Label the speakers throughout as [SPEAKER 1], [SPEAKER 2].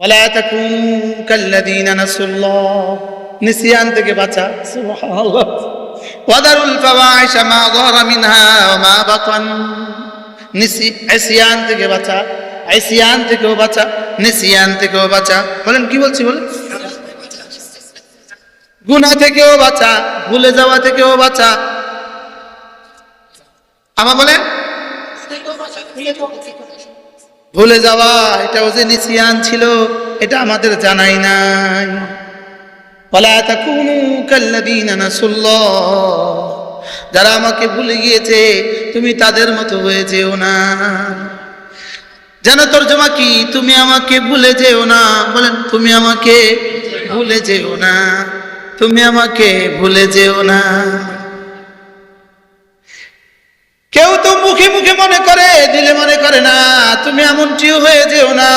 [SPEAKER 1] ولا تكونوا كالذين نسوا الله নিসিয়ান থেকে বাঁচা সুবহানাল্লাহ وذروا الفواحش ما ظهر منها وما بطن নিসি ইসিয়ান থেকে বাঁচা ইসিয়ান থেকেও বাঁচা নিসিয়ান থেকেও বাঁচা বলেন কি বলছি বলেন গুনাহ থেকেও বাঁচা ভুলে যাওয়া থেকেও বাঁচা আমার বলেন ভুলে যাওয়া, এটা ও যে নিসিয়ান ছিল, এটা আমাদের জানাই নাই। যারা আমাকে ভুলে গিয়েছে, তুমি তাদের মতো হয়ে যেও না। জানো জমা কি? তুমি আমাকে ভুলে যেও না। বলেন, তুমি আমাকে ভুলে যেও না। তুমি আমাকে ভুলে যেও না। কেউ তো মুখে মুখে মনে করে, দিলে মনে করে না, তুমি এমনটিও হয়ে যেও না।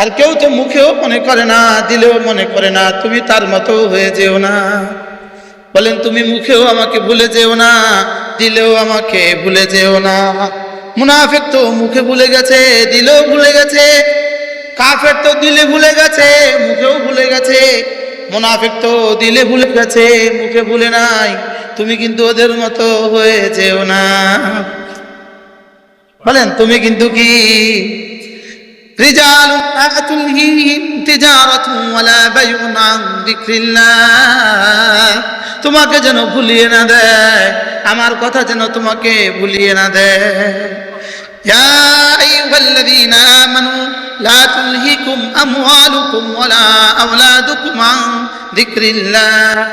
[SPEAKER 1] আর কেউ তো মুখেও মনে করে না, দিলেও মনে করে না, তুমি তার মতো হয়ে যেও না। বলেন, তুমি মুখেও আমাকে ভুলে যেও না, দিলেও আমাকে ভুলে যেও না। মুনাফেক তো মুখে ভুলে গেছে, দিলেও ভুলে গেছে। কাফের তো দিলে ভুলে গেছে, মুখেও ভুলে গেছে। মুনাফেক তো দিলে ভুলে গেছে, মুখে ভুলে নাই। তুমি কিন্তু ওদের মতো হয়ে যেও না বলেন তুমি কিন্তু কি رجال لا تلهيهم تجارة ولا بيع عن ذكر الله তোমাকে যেন ভুলিয়ে না দেয় আমার কথা যেন তোমাকে ভুলিয়ে না দেয় يا أيها الذين آمنوا لا تلهكم أموالكم ولا أولادكم عن ذكر الله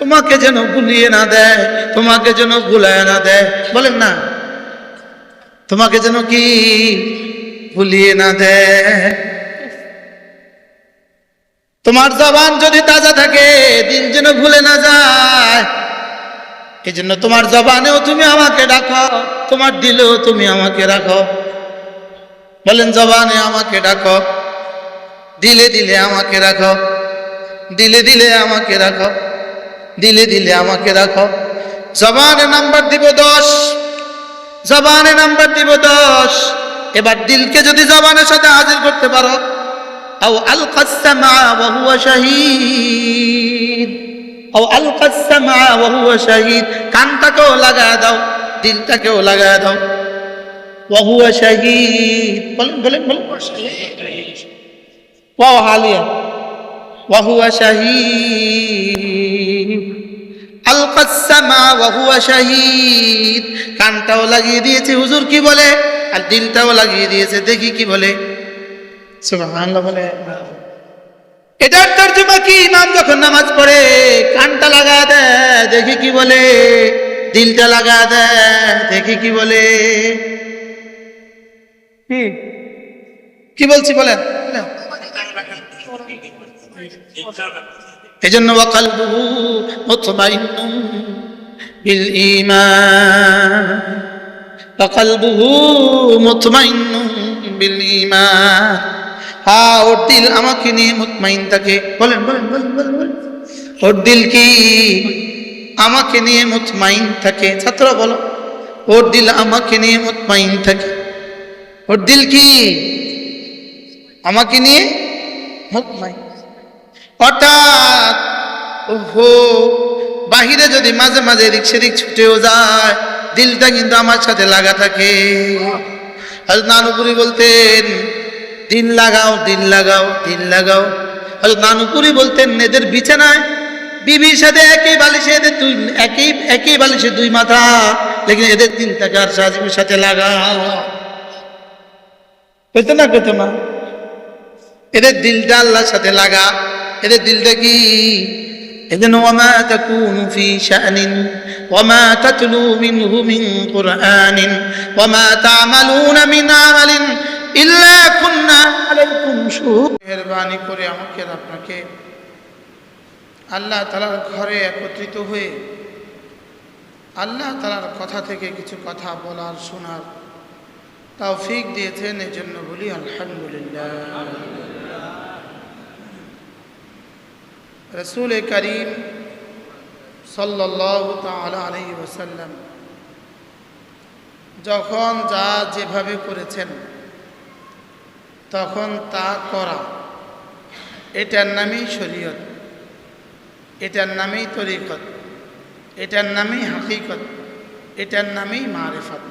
[SPEAKER 1] তোমাকে যেন ভুলিয়ে না দেয়, তোমাকে যেন ভুলায় না দেয়। বলেন না, তোমাকে যেন কি ভুলিয়ে না দেয়? তোমার জবান যদি তাজা থাকে, দিন যেন ভুলে না যায়। এই জন্য তোমার জবানেও তুমি আমাকে ডাকো, তোমার দিলেও তুমি আমাকে রাখো। বলেন, জবানে আমাকে ডাকো, দিলে দিলে আমাকে রাখো, দিলে দিলে আমাকে রাখো। দিলে দিলে আমাকে রাখো। জবানে নাম্বার দিব দশ। জবানে নাম্বার দিব দশ। এবার দিলকে যদি জবানের সাথে হাজির করতে পারো। আও আল কাসামা ওয়া শাহিদ। আও আল কাসামা ওয়া শাহিদ। কানটাকেও লাগা দাও দিলটাকেও লাগা দাও। হুয়া শাহিদ। বলেন বলেন বলেন। ওয়া হালিয়া। আলকাসমা ওয়াহুয়া কানটাও লাগিয়ে দিয়েছে, হুজুর কি বলে? আর দিলটাও লাগিয়ে দিয়েছে, দেখি কি বলে। বলে। এটার তর্জমা কি? ইমাম যখন নামাজ পড়ে, কানটা লাগা দেয়, দেখি কি বলে। দিলটা লাগা দেয়, দেখি কি বলে। কি? কি বলছি বলেন? বলেন। এই জন্য ওয়াকালবুহু মুতমাইন্নুম বিল ঈমান। ওয়াকালবুহু মুতমাইন্নুম বিল ঈমান। হ্যাঁ ওর দিল আমাকে নিয়ে মুতমাইন থাকে বলেন বলেন বলেন বলেন বলেন। ওর দিল কি? আমাকে নিয়ে মুতমাইন থাকে। ছাত্র বলো, ওর দিল আমাকে নিয়ে মুতমাইন থাকে। ওর দিল কি? আমাকে নিয়ে মুতমাইন হঠাৎ, ওহো, বাহিরে যদি মাঝে মাঝে এদিক সেদিক ছুটেও যায়, দিলটা কিন্তু আমার সাথে লাগা থাকে। হয়তো নানুপুরি বলতেন, দিন লাগাও দিন লাগাও দিন লাগাও। হয়তো নানুপুরি বলতেন, এদের বিছানায় বিবির সাথে একই বালিশে এদের দুই, একই একই বালিশে দুই মাথা, লেকিন এদের দিন থাকে আর সাজিমের সাথে লাগাও। পেতো না পেতো না। এদের দিলটা আল্লাহর সাথে লাগা। এদের দিলটা কি? এদের ওয়ামা তাকুনু ফি শানিন, ওয়ামা তাতলু মিনহু মিন কুরআনিন, ওয়ামা তা'মালুনা মিন আমালিন, ইল্লা কুননা আলাইকুম শুহুদ মেহেরবানি করে আমাকে আপনাকে আল্লাহ তাআলার ঘরে একত্রিত হয়ে আল্লাহ তাআলার কথা থেকে কিছু কথা বলার, শোনার তৌফিক দিয়েছেন এই জন্য বলি আলহামদুলিল্লাহ। রসুল করিম সাল্লাহ ওসাল্লাম যখন যা যেভাবে করেছেন, তখন তা করা, এটার নামেই শরীয়ত, এটার নামেই তরিকত, এটার নামেই হাকিকত, এটার নামেই মারেফত।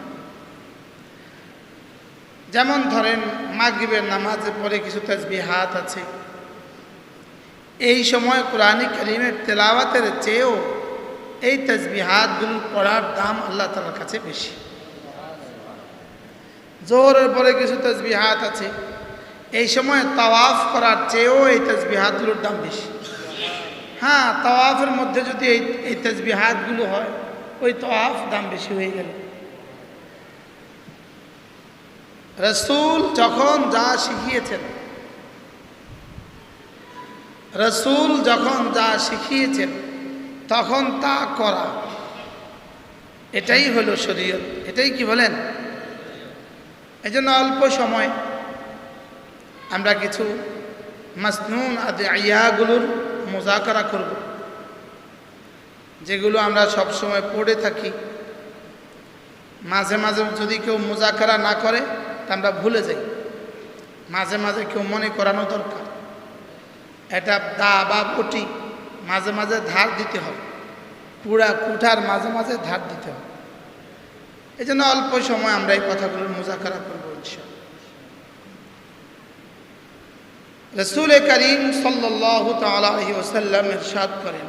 [SPEAKER 1] যেমন ধরেন, মাগরিবের নামাজের পরে কিছু তসবিহাত আছে এই সময় কোরআন করিমের তেলাওয়াতের চেয়েও এই তসবিহাতগুলো পড়ার দাম আল্লাহ তালার কাছে বেশি। জোরের পরে কিছু তসবিহাত আছে। এই সময় তাওয়াফ করার চেয়েও এই তসবিহাতগুলোর দাম বেশি। হ্যাঁ তাওয়াফের মধ্যে যদি এই এই তসবিহাতগুলো হয়, ওই তাওয়াফ দাম বেশি হয়ে গেল। রসুল যখন যা শিখিয়েছেন রসুল যখন যা শিখিয়েছেন, তখন তা করা। এটাই হলো শরীয়ত। এটাই কি বলেন? এই জন্য অল্প সময় আমরা কিছু মাসনুন আদি আয়াগুলোর মোজাকারা করব, যেগুলো আমরা সব সময় পড়ে থাকি। মাঝে মাঝে যদি কেউ মোজাকারা না করে, তা আমরা ভুলে যাই। মাঝে মাঝে কেউ মনে করানো দরকার। এটা দা বা পটি মাঝে মাঝে ধার দিতে হবে। পুরা কুঠার মাঝে মাঝে ধার দিতে হবে। এই জন্য অল্প সময় আমরা এই কথাগুলোর মোজাকারা করব রসুল করিম সাল্লাহ তালি ওসাল্লাম করেন,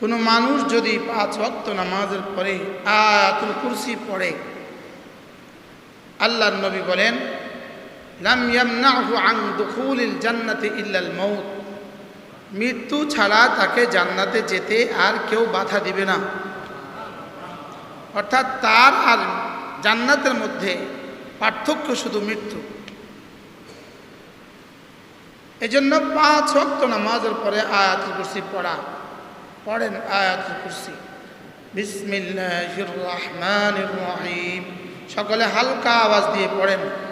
[SPEAKER 1] কোনো মানুষ যদি পাঁচ ওয়াক্ত নামাজের পরে আয়াতুল কুরসি পড়ে, আল্লাহর নবী বলেন ইল্লাল মৌত মৃত্যু ছাড়া তাকে জান্নাতে যেতে আর কেউ বাধা দিবে না। অর্থাৎ তার আর জান্নাতের মধ্যে পার্থক্য শুধু মৃত্যু। এজন্য পাঁচ ওয়াক্ত নামাজের পরে আয়াতুল কুরসি পড়া। পড়েন আয়াতুল কুরসি। বিসমিল্লাহির রহমানির রহিম। সকলে হালকা আওয়াজ দিয়ে পড়েন।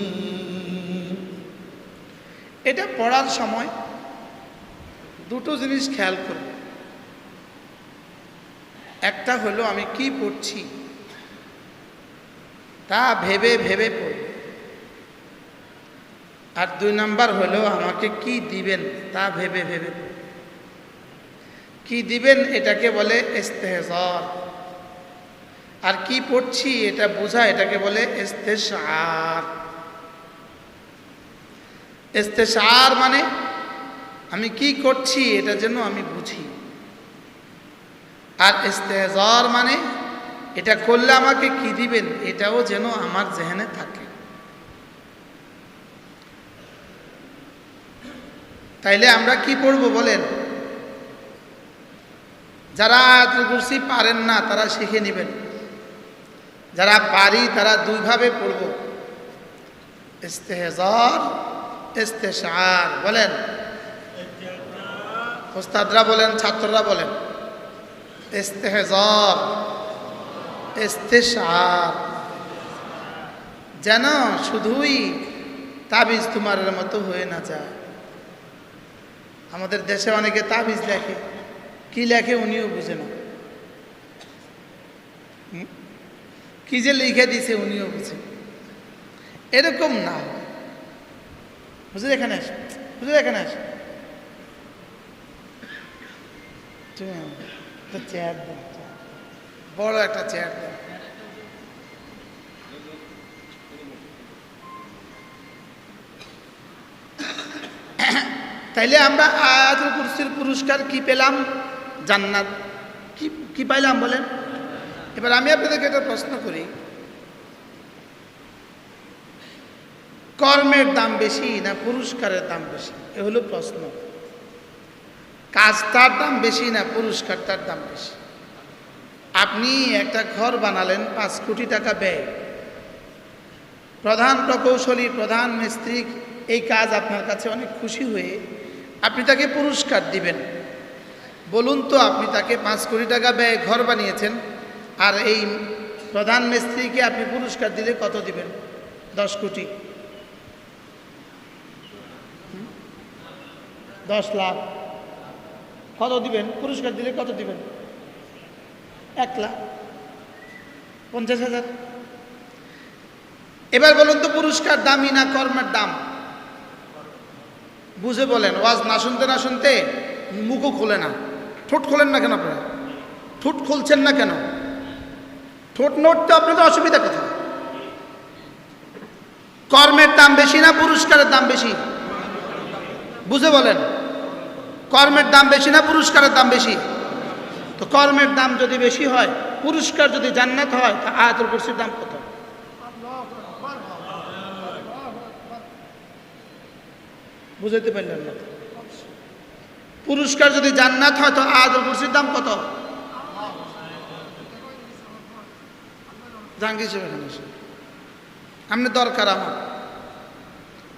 [SPEAKER 1] এটা পড়ার সময় দুটো জিনিস খেয়াল করব একটা হলো আমি কি পড়ছি, তা ভেবে ভেবে পড়ব আর দুই নাম্বার হলো আমাকে কি দিবেন, তা ভেবে ভেবে কি দিবেন এটাকে বলে ইস্তেহজর। আর কি পড়ছি এটা বোঝা এটাকে বলে ইস্তেশার। ইস্তেশার মানে আমি কি করছি এটা যেন আমি বুঝি। আর ইস্তেহজর মানে এটা করলে আমাকে কি দিবেন, এটাও যেন আমার জেহেনে থাকে। তাইলে আমরা কি পড়ব বলেন? যারা আয়াতুল পারেন না, তারা শিখে নেবেন। যারা পারি, তারা দুইভাবে পড়ব। ইস্তেহজর ইস্তেশার বলেন। ওস্তাদরা বলেন, ছাত্ররা বলেন, ইস্তেহজর, ইস্তেশার। যেন শুধুই তাবিজ তোমারের মতো হয়ে না যায়। আমাদের দেশে অনেকে তাবিজ লেখে। কি লেখে উনিও বুঝে না। কি যে লিখে দিছে উনিও বুঝে। এরকম না। বুঝলে এখানে আস। বুঝলে এখানে আস। চেয়ার দাও বড় একটা চেয়ার দাও তাইলে আমরা আয়াতুল কুরসির পুরস্কার কি পেলাম? জান্নাত। কি কি পাইলাম বলেন? এবার আমি আপনাদেরকে একটা প্রশ্ন করি। কর্মের দাম বেশি না পুরস্কারের দাম বেশি? এ হলো প্রশ্ন। কাজটার দাম বেশি না পুরস্কার তার দাম বেশি? আপনি একটা ঘর বানালেন, পাঁচ কোটি টাকা ব্যয়। প্রধান প্রকৌশলী, প্রধান মিস্ত্রি, এই কাজ আপনার কাছে অনেক খুশি হয়ে আপনি তাকে পুরস্কার দিবেন। বলুন তো আপনি তাকে পাঁচ কোটি টাকা ব্যয় ঘর বানিয়েছেন, আর এই প্রধান মিস্ত্রিকে আপনি পুরস্কার দিলে কত দিবেন? দশ কোটি। দশ লাখ। কত দিবেন? পুরস্কার দিলে কত দিবেন? এক লাখ। পঞ্চাশ হাজার। এবার বলুন তো, পুরস্কার দামি না কর্মের দাম? বুঝে বলেন, ওয়াজ না শুনতে না শুনতে মুখও খোলে না। ঠোঁট খোলেন না কেন আপনারা? ঠোঁট খুলছেন না কেন? ঠোঁট নড়তে আপনাদের অসুবিধা কোথায়? কর্মের দাম বেশি না পুরস্কারের দাম বেশি? বুঝে বলেন। কর্মের দাম বেশি না পুরস্কারের দাম বেশি? তো কর্মের দাম যদি বেশি হয়, পুরস্কার যদি জান্নাত হয়, তা আয়াতুল কুরসির দাম কত? বুঝাইতে পারলেন না পুরস্কার যদি জান্নাত হয়, তো আয়াতুল কুরসির দাম কত? জাহাঙ্গীর দরকার আমার।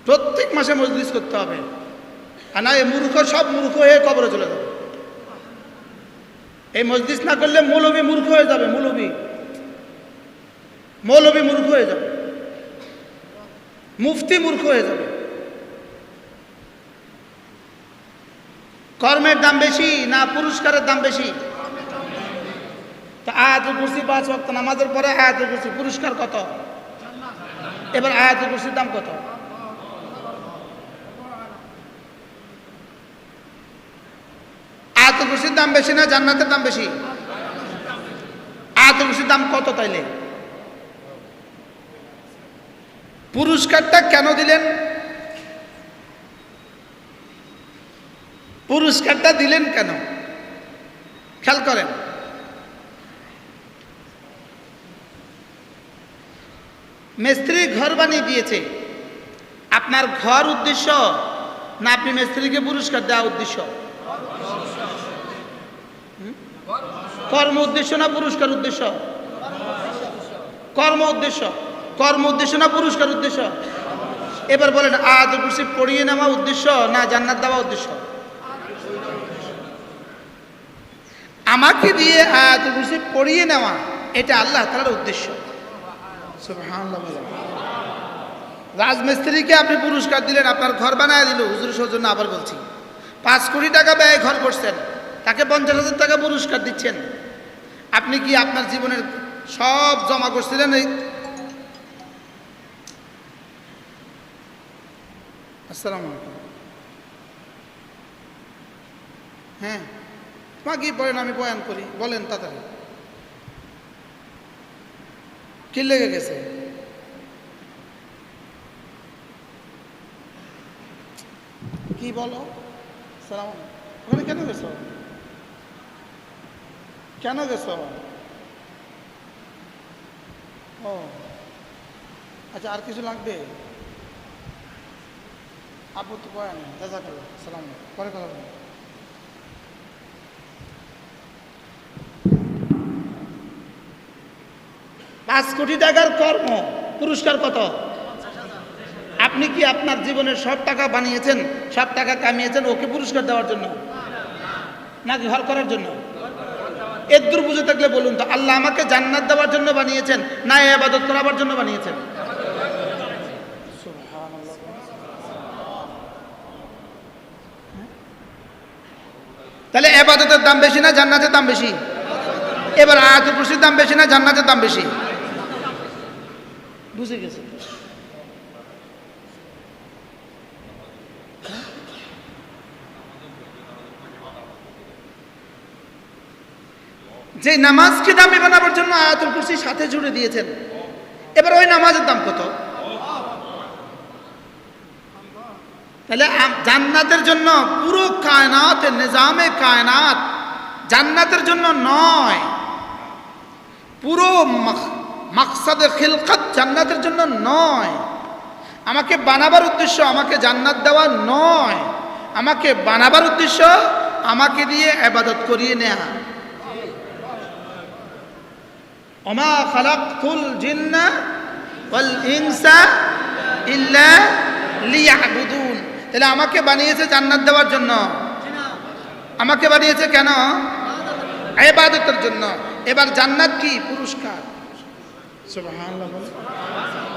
[SPEAKER 1] প্রত্যেক মাসে মজলিস করতে হবে। আর না, এই মূর্খ, সব মূর্খ হয়ে কবরে চলে যাবে। এই মজলিস না করলে মৌলবী মূর্খ হয়ে যাবে, মৌলবী। মৌলবী মূর্খ হয়ে যাবে। মুফতি মূর্খ হয়ে যাবে। কর্মের দাম বেশি না পুরস্কারের দাম বেশি? তা আয়াতুল কুরসি পাঁচ ওয়াক্ত নামাজের পরে আয়াতুল কুরসি পুরস্কার কত? এবার আয়াতুল কুরসির দাম কত আয়াতুল কুরসির দাম বেশি না জান্নাতের দাম বেশি? আয়াতুল দাম কত তাইলে? পুরস্কারটা কেন দিলেন? পুরস্কারটা দিলেন কেন? খেয়াল করেন। মিস্ত্রি ঘর বানিয়ে দিয়েছে। আপনার ঘর উদ্দেশ্য না আপনি মিস্ত্রিকে পুরস্কার দেওয়া উদ্দেশ্য? কর্ম উদ্দেশ্য না পুরস্কার উদ্দেশ্য? কর্ম উদ্দেশ্য। কর্ম উদ্দেশ্য না পুরস্কার উদ্দেশ্য? এবার বলেন, আজ কুরসি পড়িয়ে নেওয়া উদ্দেশ্য না জান্নাত দেওয়া উদ্দেশ্য? আমাকে দিয়ে আয়াত কুরসি পড়িয়ে নেওয়া, এটা আল্লাহ তালার উদ্দেশ্য। রাজমিস্ত্রিকে আপনি পুরস্কার দিলেন, আপনার ঘর বানায় দিল হুজুর সৌজন্য আবার বলছি। পাঁচ কোটি টাকা ব্যয় ঘর করছেন। তাকে পঞ্চাশ হাজার টাকা পুরস্কার দিচ্ছেন। আপনি কি আপনার জীবনের সব জমা করছিলেন এই আসসালামু হ্যাঁ মা কি বলেন, আমি বয়ান করি, বলেন তাড়াতাড়ি। কি লেগে গেছে? কি বলো? সালাম ওখানে কেন গেছো? কেন গেছো ও। আচ্ছা আর কিছু লাগবে? আপু তো বয়ান জাজাকাল্লাহ সালাম পরে কথা বলব। পাঁচ কোটি টাকার কর্ম, পুরস্কার কত? আপনি কি আপনার জীবনের সব টাকা বানিয়েছেন, সব টাকা কামিয়েছেন ওকে পুরস্কার দেওয়ার জন্য? নাকি ঘর করার জন্য? এদ্দুর বুঝে থাকলে বলুন তো, আল্লাহ আমাকে জান্নাত দেওয়ার জন্য বানিয়েছেন না এ আবাদত করাবার জন্য বানিয়েছেন? তাহলে এবাদতের দাম বেশি না জান্নাতের দাম বেশি? এবার আয়াতুল কুরসির দাম বেশি না জান্নাতের দাম বেশি? বুঝে গেছে। যে নামাজকে দামি বানাবার জন্য আয়াতুল কুরসি সাথে জুড়ে দিয়েছেন। এবার ওই নামাজের দাম কত? তাহলে জান্নাতের জন্য পুরো কায়নাত, নিজামে কায়নাত জান্নাতের জন্য নয়। পুরো মাকসাদে খিলকাত জান্নাতের জন্য নয়। আমাকে বানাবার উদ্দেশ্য আমাকে জান্নাত দেওয়া নয়। আমাকে বানাবার উদ্দেশ্য আমাকে দিয়ে আবাদত করিয়ে নেয়া। অমা খালাকুল জিন্না ওয়াল ইনসা ইল্লা লিয়াবুদুন। তাহলে আমাকে বানিয়েছে জান্নাত দেওয়ার জন্য। আমাকে বানিয়েছে কেন? ইবাদতের জন্য। এবার জান্নাত কি? পুরস্কার।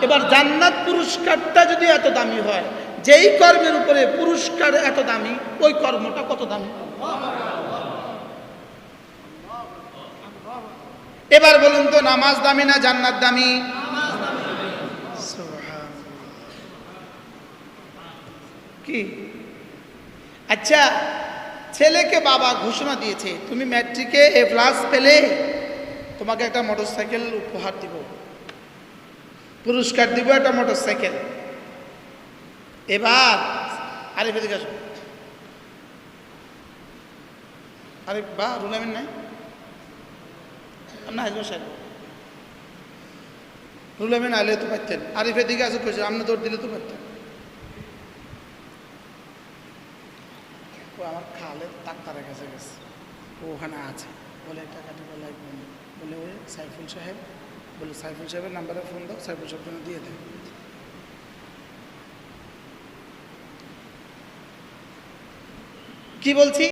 [SPEAKER 1] এবার জান্নাত পুরস্কারটা যদি এত দামি হয়, যেই কর্মের উপরে পুরস্কার এত দামি, ওই কর্মটা কত দামি? এবার বলুন তো, নামাজ দামি না জান্নাত দামি? কি? আচ্ছা ছেলেকে বাবা ঘোষণা দিয়েছে, তুমি ম্যাট্রিকে এ প্লাস পেলে তোমাকে একটা মোটরসাইকেল উপহার দিব। পুরস্কার দিব একটা মোটর মোটরসাইকেল। এবার, আরে ফেলে গেছো আরে বা, রুলামিন নাই? রুলামিন আইলে তো পারতেন। দিকে আপনি দৌড় দিলে তো পারতেন। ও আমার ডাক্তারের কাছে গেছে। ও ওখানে আছে। বলে টাকা লাগবে না। বলে, ওই সাইফুল সাহেব। বলে, সাইফুল সাহেবের নাম্বারে ফোন দাও, সাইফুল সাহেব যেন দিয়ে দেয় কি বলছি?